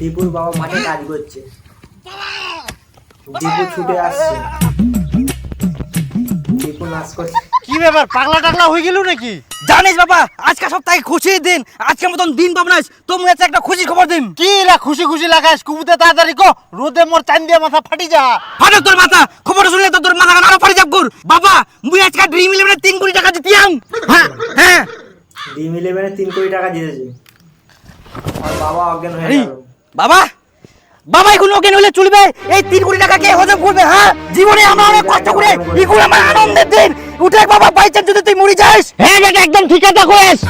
দীপুর বাবা মাঠে কাজ করছে। দীপু ছুটে আসছে। দীপু নাচ করছে। কি ব্যাপার পাগলা টাগলা হয়ে গেল নাকি? জানিস বাবা আজকে সপ্তাহে খুশির দিন আজকের মতন দিন পাবো না তো মুই একটা খুশির খবর দিন। কি রা খুশি খুশি লাগাইস কুবুতে তাড়াতাড়ি কো রোদে মোর চান দিয়ে মাথা ফাটি যা। ফাটক তোর মাথা খবর শুনলে তো তোর মাথা আরও ফাটি যাবগুর বাবা মুই আজকে ড্রিম ইলেভেনে তিন কোটি টাকা জিতিয়াম। হ্যাঁ হ্যাঁ ডিম ইলেভেনে তিন কোটি টাকা জিতেছে। বাবা অজ্ঞান হয়ে বাবা! বাবা এখন ওকে নইলে চলবে? এই তিন কোটি টাকা কে হজম করবে হ্যাঁ? জীবনে আমরা অনেক কষ্ট করে এগুলো আমার আনন্দের দিন। উঠে বাবা বাইচান্স যদি তুই মরে যাস। হ্যাঁ বেটা একদম ঠিক আছে কইস।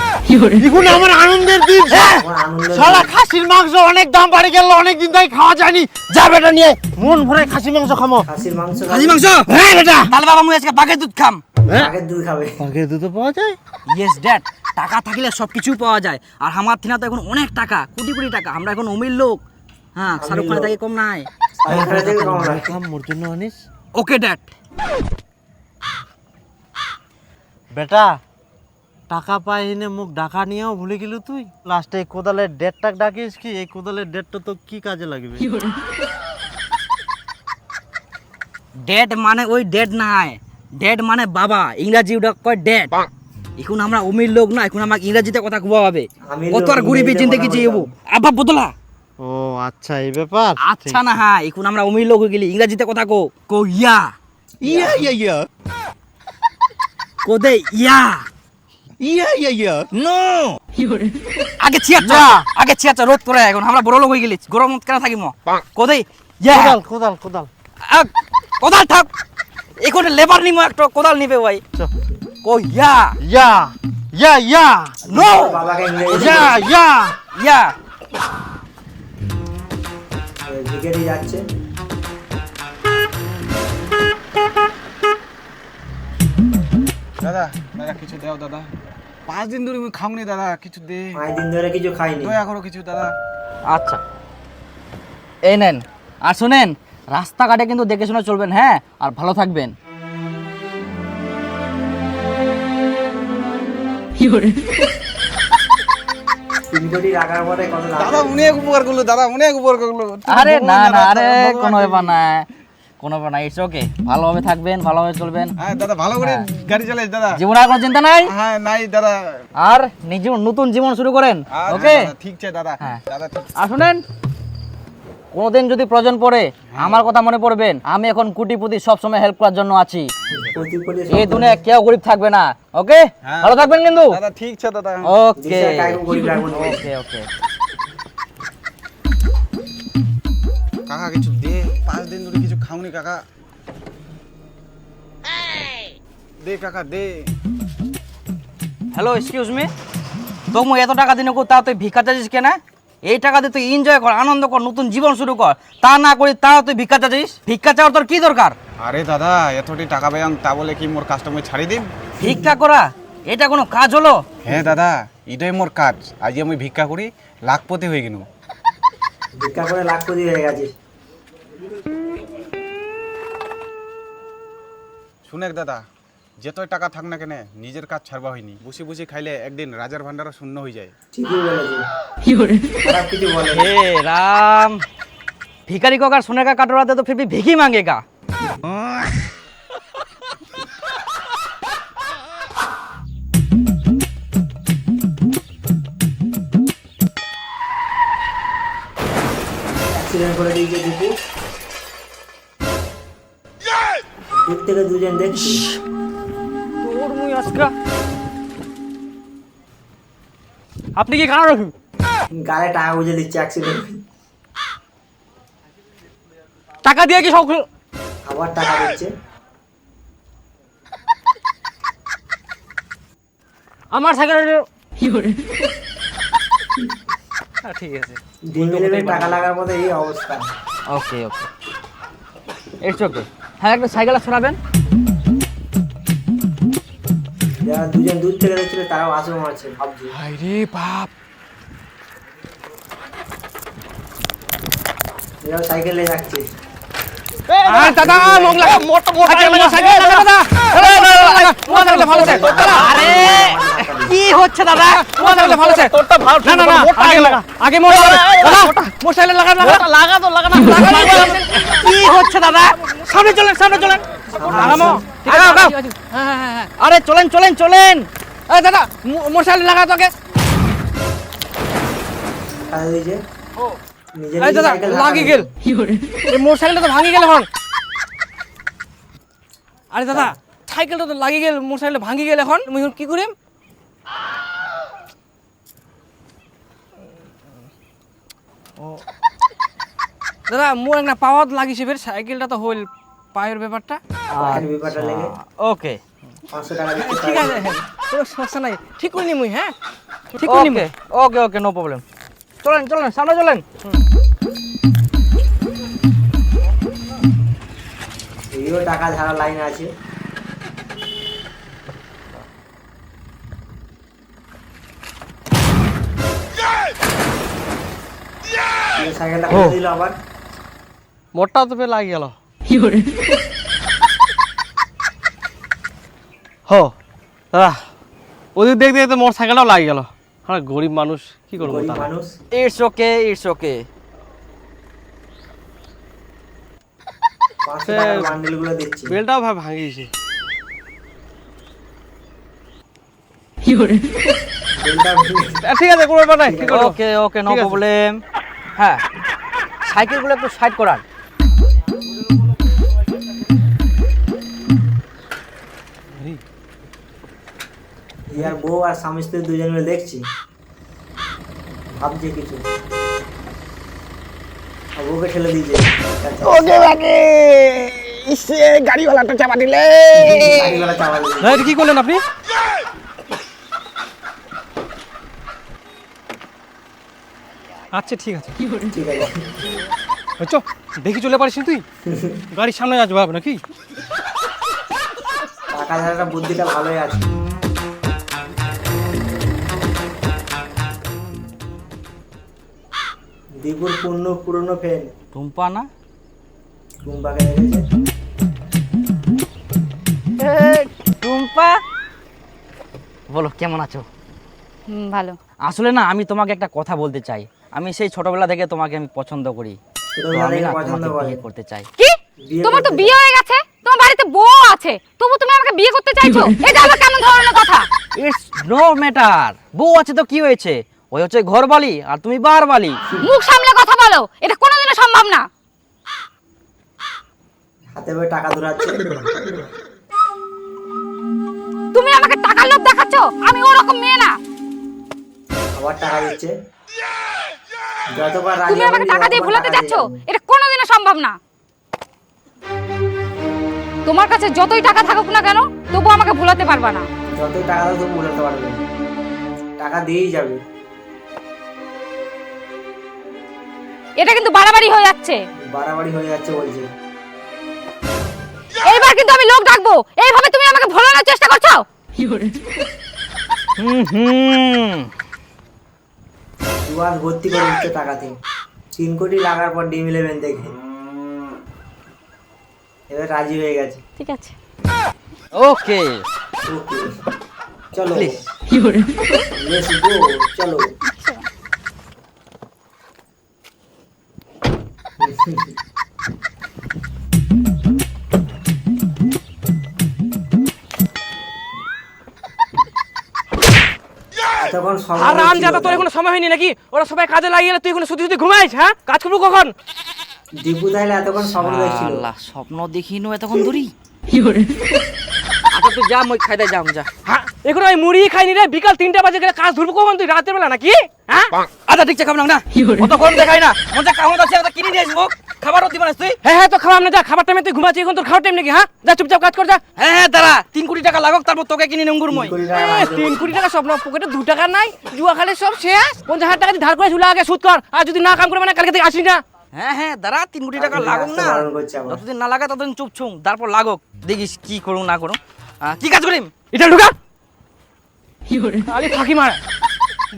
এখন আমার আনন্দের দিন। হ্যাঁ। আনন্দ খাসির মাংস অনেক দাম বাড়ে গেল অনেক দিন ধরে খাওয়া যায়নি। যা বেটা নিয়ে মন ভরে খাসি মাংস খামো। খাসির মাংস খাসি মাংস? হ্যাঁ বেটা। তাহলে বাবা মুই আজকে বাঘের দুধ খাম। আগের দুধ খাবে। আগে দুধ পাওয়া যায়? ইয়েস ড্যাড টাকা থাকলে সব কিছু পাওয়া যায়। আর আমার থিনা তো এখন অনেক টাকা কোটি কোটি টাকা। আমরা এখন অমির লোক। হ্যাঁ শাহরুখ খানের থেকে কম নাই। শাহরুখ খানের থেকে কম মোর জন্য আনিস। ওকে ড্যাড বেটা টাকা পাই এনে ডাকা নিয়েও ভুলে গেল তুই? লাস্টে এই কোদালের ডেটটা ডাকিস কি? এই কোদালের ডেটটা তো কি কাজে লাগবে? ড্যাড মানে ওই ড্যাড নাই। ড্যাড মানে বাবা। ইংরাজি ওটা কয় ড্যাড এখন আমরা অমির লোক না এখন আমাকে ইংরাজিতে কথা কবা হবে। আমি কত আর ইংরেজিতে জিন্দগি কথা আব্বা বদলা ও আচ্ছা এই ব্যাপার? আচ্ছা না হ্যাঁ এখন আমরা অমির লোক হয়ে গেলি ইংরাজিতে কথা কো কো ইয়া। ইয়া ইয়া। ইয়া কো দে ইয়া। ইয়া ইয়া ইয়া। নো। আগে ছিয়াচ্ছা আগে ছিয়াচ্ছা রোদ করে এখন। আমরা বড় লোক হয়ে গেলি গরম কেন থাকিম? কো দে ইয়া। কোদাল কোদাল কোদাল। কোদাল থাক। এখন লেবার নিমো একটা কোদাল নিবে ভাই। কো ইয়া। ইয়া ইয়া ইয়া। নো। ইয়া ইয়া। ইয়া। ভিকেটে যাচ্ছে। দাদা দাদা কিছু দাও দাদা। পাঁচ দিন ধরে আমি খাওনি দাদা কিছু দে। পাঁচ দিন ধরে কিছু খাইনি। দয়া করো কিছু দাদা। আচ্ছা। এই নেন আর শুনেন রাস্তাঘাটে কিন্তু দেখে শুনে চলবেন হ্যাঁ? আর ভালো থাকবেন। তিন দাদা অনেক উপকার করল দাদা অনেক উপকার করল। আরে না না আরে কোনো ব্যাপার না কোনো ব্যাপার না ইটস ওকে ভালোভাবে থাকবেন ভালোভাবে চলবেন। হ্যাঁ দাদা ভালো করে গাড়ি চালাইস দাদা। জীবনে আর কোনো চিন্তা নাই? হ্যাঁ নাই দাদা। আর নিজ নতুন জীবন শুরু করেন ওকে ঠিক আছে দাদা। হ্যাঁ। দাদা আর শুনেন কোনোদিন যদি প্রয়োজন পড়ে আমার কথা মনে পড়বেন আমি এখন কুটিপুতি সবসময় হেল্প করার জন্য আছি। এই দুনিয়া কেউ গরিব থাকবে না ওকে? হ্যাঁ। ভালো থাকবেন কিন্তু? দাদা ঠিক আছে দাদা। ওকে। ওকে ওকে। কাকা কিছু দে পাঁচ দিন ধরে কিছু খাওনি কাকা। দে কাকা দে। হ্যালো এক্সকিউজ মি তো এত টাকা দিনে তা তুই ভিক্ষা চাইছিস কেন? এই টাকা দিয়ে তুই এনজয় কর আনন্দ কর নতুন জীবন শুরু কর। তা না করি তা তুই ভিক্ষা চাইছিস ভিক্ষা চাওয়ার তোর কি দরকার? আরে দাদা এতটি টাকা পাইয়াম তা বলে কি মোর কাস্টমার ছাড়ি দিম? ভিক্ষা করা এটা কোনো কাজ হলো? হ্যাঁ দাদা এটাই মোর কাজ। আজ আমি ভিক্ষা করি লাখপতি হয়ে গেল ভিক্ষা করে লাখপতি হয়ে গেছে। শুনেক দাদা যেতই টাকা থাক না কেন নিজের কাজ ছাড়বা হয়নি। বসে বসে খাইলে একদিন রাজার ভান্ডারা শূন্য হয়ে যায়। হে রাম। ভিকারি কাকার সোনা কা কাটোরাতে তো ফিরবি ভিকি মাঙ্গেগা অ্যাক্সিডেন্ট করে দুজন তোর মুই আজকা। আপনি কি খারাপ রাখুন? গালে টাকা বুঝে দিচ্ছে অ্যাক্সিডেন্ট টাকা দিয়ে কি সব আবার টাকা দিচ্ছে। আমার সাইকেল হ্যাঁ ঠিক আছে। টাকা লাগার মধ্যে এই অবস্থা। ওকে ওকে। ইটস ওকে হ্যাঁ একটা সাইকেল সরাবেন যারা দুজন দূর থেকে দেখছিল তারাও আসবে মারছে ভাবছি। আরে বাপ। এরাও সাইকেলে যাচ্ছে। দাদা মুখ লাগা মোটা মোটা সাইকেল দাদা আরে কি হচ্ছে দাদা? তোমার তাহলে ভালো আছে তোরটা ভালো না না না আগে লাগা আগে মোটরসাইকেল লাগা লাগা লাগা তো লাগা না কি হচ্ছে দাদা? সামনে চলেন সামনে চলেন। হ্যাঁ হ্যাঁ হ্যাঁ, আরে চলেন চলেন চলেন। দাদা মোটরসাইকেল লাগা তোকে। দাদা লাগি হাঁকা গেল। এই মোটরসাইকেলটা তো ভাঙি গেল এখন। আরে দাদা সাইকেলটা তো লাগি গেল মোটরসাইকেল ভাঙি গেল এখন। মুই কি করিম? দাদা মোর একটা পাওয়াত লাগিছে ফের সাইকেলটা তো হইল পায়ের ব্যাপারটা? পায়ের ব্যাপারটা ওকে। ঠিক আছে। কোনো সমস্যা নাই। ঠিক করিনি মুই হ্যাঁ? ঠিক করিনি ওকে ওকে ওকে নো প্রবলেম চলেন চলেন সামনে চলেন। এইও টাকা ধারা লাইন আছে। সাইকেলটা দিল আবার। মোটটা তো ফের লাগি গেল। হো দাদা ওদিক দেখতে দেখতে মোটর সাইকেলটাও লাগি গেল। হ্যাঁ গরিব মানুষ কি করব? মানুষ। ইটস ওকে ইটস ওকে বেলটাও ভাই ভাঙিয়েছে বেলটা ঠিক আছে কোনো ব্যাপার নাই ওকে ওকে নো। প্রবলেম হ্যাঁ সাইকেলগুলো একটু সাইড করান। ইয়ার বউ আর স্বামী স্ত্রী দুজন মিলে দেখছি। ভাবছে কিছু। বউকে ঠেলে দিয়েছে ওকে ওকে ইসে গাড়িওয়ালাটা চাপা দিলে। গাড়িওয়ালা চাপা দিয়েছে না এটা কি করলেন আপনি? আচ্ছা ঠিক আছে। ঠিক আছে। চ দেখি চলে পারিস তুই? গাড়ির সামনে আসব ভাব নাকি? টাকা ধারাটা বুদ্ধিটা ভালোই আছে। দীপুর পূর্ণ পুরনো ফ্রেন্ড টুম্পা না? টুম্পাকে টুম্পা? বলো কেমন আছো? হুম ভালো। আসলে না আমি তোমাকে একটা কথা বলতে চাই। আমি সেই ছোটবেলা থেকে তোমাকে আমি পছন্দ করি। তো আমি না তোমাকে বিয়ে করতে চাই। কি? তোমার তো বিয়ে হয়ে গেছে? তোমার বাড়িতে বউ আছে। তবু তুমি আমাকে বিয়ে করতে চাইছো? এটা আবার কেমন ধরনের কথা? ইটস নো ম্যাটার বউ আছে তো কি হয়েছে? ওই হচ্ছে ঘর বালি আর তুমি বার বালি। মুখ সামলে কথা বলো এটা কোনোদিনও সম্ভব না। হাতে করে টাকা ধরাচ্ছে তুমি আমাকে টাকার লোভ দেখাচ্ছ আমি ওরকম মেয়ে না। আবার টাকা দিচ্ছে। যতবার রাজি তুমি আমাকে টাকা দিয়ে ভুলাতে যাচ্ছ এটা কোনোদিনও সম্ভব না। তোমার কাছে যতই টাকা থাকুক না কেন তবু আমাকে ভুলাতে পারবা না। যতই টাকা দাও তুমি বলাতে পারবে। টাকা দিয়েই যাবে। এটা কিন্তু বাড়াবাড়ি হয়ে যাচ্ছে। বাড়াবাড়ি হয়ে যাচ্ছে বলছে। এইবার কিন্তু আমি লোক ডাকবো। এইভাবে তুমি আমাকে ভোলানোর চেষ্টা করছ? হুম হুম। ভর্তি করে দিচ্ছে টাকাতে। তিন কোটি লাগার পর ডিম ইলেভেন দেখে। এবার রাজি হয়ে গেছে। ঠিক আছে। ওকে। চলো। চলো এতক্ষণ সময় আর রাম যাতা তোর এখনও সময় হয়নি নাকি? ওরা সবাই কাজে লাগিয়ে তুই এখনও শুধু শুধু ঘুমাইস হ্যাঁ? কাজ করব কখন? দীপু তাহলে এতক্ষণ স্বপ্ন দেখছিল। আল্লাহ স্বপ্ন দেখিনো এতক্ষণ ধরি। আচ্ছা তুই যা মই খাইতে যাম যা। হ্যাঁ এখনও আমি মুড়ি খাইনি রে বিকাল তিনটা বাজে গেলে কাজ ধরবো কখন তুই? রাতের বেলা নাকি? হ্যাঁ? আচ্ছা ঠিক আছে না। অত গরম দেখাই না। আছে একটা কিনে নিয়ে আসব। খাবারও দিবা না তুই। হ্যাঁ হ্যাঁ তো না যা খাবার টাইমে তুই ঘুমাচ্ছিস এখন তোর খাওয়ার টাইম নাকি হ্যাঁ? যা চুপচাপ কাজ কর যা। হ্যাঁ হ্যাঁ দাঁড়া। তিন কোটি টাকা লাগুক তারপর তোকে কিনে নেঙ্গুর মই। তিন কোটি টাকা পকেটে দু টাকা নাই জুয়া খালে সব শেষ। পঞ্চাশ হাজার টাকা দিয়ে ধার করে ঝুলা আগে সুদ কর। আর যদি না কাম করে মানে কালকে থেকে আসিস না। হ্যাঁ হ্যাঁ দাঁড়া তিন কোটি টাকা লাগুক না। আবার। যতদিন না লাগা ততদিন চুপ ছুম। তারপর লাগুক। দেখিস কি করুন না করুন কি কাজ করিম? এটা ঢুকা। আরে ফাঁকি মার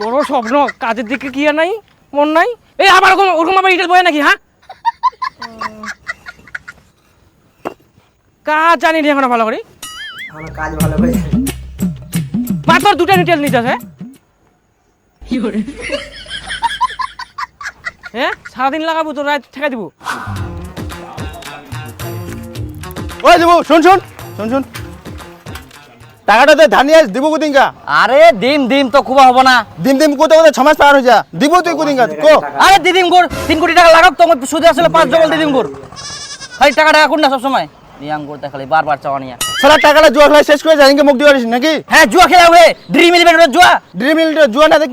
বড় স্বপ্ন কাজের দিকে কি আর নাই? মন নাই? এই আবার ওরকম ওরকম আবার ইটেল বয় নাকি হ্যাঁ? কাজ জানি নি এখন ভালো করে। আমার কাজ ভালো করে। মাত্র দুটা নিটেল নিতে আছে হ্যাঁ? সারাদিন লাগাবো তো রাত ঠেকা দিব। ওই দেবো শোন শোন। শোন শোন। টাকাটা তো ধানিয়ে দিব কুদিনকা। আরে দিম দিম তো খুব হব না। দিম দিম ছমাস পার হয়ে যা দিব তুই কুদিনকা কো। আরে দিদিম গোর তিন কোটি টাকা লাগাব তোমার সুদে আসলে পাঁচ ডবল দিদিম গোর খালি টাকা টাকা কোন না সবসময়। নিয়াম করতে খালি বারবার চাওয়া নিয়া। সারা টাকাটা জুয়া খেলা শেষ করে যা ইনকে মুখ দিয়ে নাকি? হ্যাঁ জুয়া খেলা হয়ে ড্রিম ইলেভেন জুয়া। ড্রিম জুয়া না দেখি